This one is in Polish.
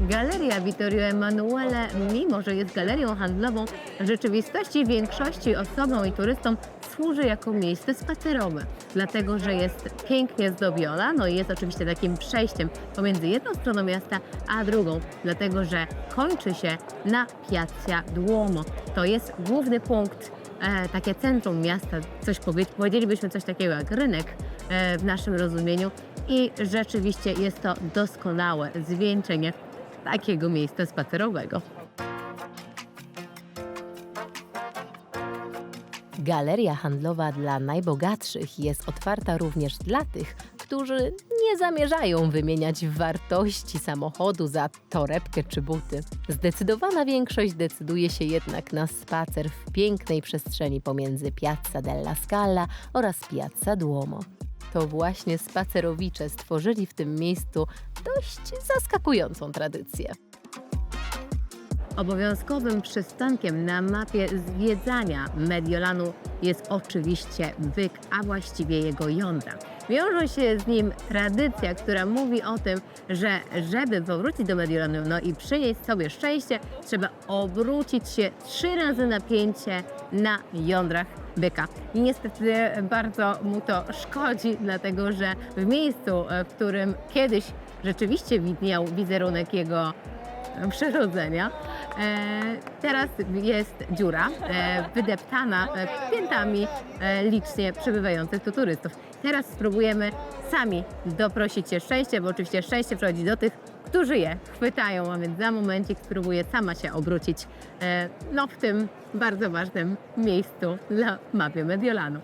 Galeria Vittorio Emanuele, mimo że jest galerią handlową, w rzeczywistości większości osobom i turystom służy jako miejsce spacerowe, dlatego że jest pięknie zdobiona, no i jest oczywiście takim przejściem pomiędzy jedną stroną miasta a drugą, dlatego że kończy się na Piazza Duomo. To jest główny punkt, e, takie centrum miasta, coś powie, powiedzielibyśmy coś takiego jak rynek e, w naszym rozumieniu. I rzeczywiście jest to doskonałe zwieńczenie takiego miejsca spacerowego. Galeria handlowa dla najbogatszych jest otwarta również dla tych, którzy nie zamierzają wymieniać wartości samochodu za torebkę czy buty. Zdecydowana większość decyduje się jednak na spacer w pięknej przestrzeni pomiędzy Piazza della Scala oraz Piazza Duomo. To właśnie spacerowicze stworzyli w tym miejscu dość zaskakującą tradycję. Obowiązkowym przystankiem na mapie zwiedzania Mediolanu jest oczywiście byk, a właściwie jego jądra. Wiąże się z nim tradycja, która mówi o tym, że żeby powrócić do Mediolanu no i przynieść sobie szczęście, trzeba obrócić się trzy razy na pięcie na jądrach byka. I niestety bardzo mu to szkodzi, dlatego że w miejscu, w którym kiedyś rzeczywiście widniał wizerunek jego przyrodzenia. E, teraz jest dziura e, wydeptana e, piętami e, licznie przybywających tu turystów. Teraz spróbujemy sami doprosić się szczęścia, bo oczywiście szczęście przychodzi do tych, którzy je chwytają, a więc za momencik spróbuję sama się obrócić e, no, w tym bardzo ważnym miejscu dla mapy Mediolanu.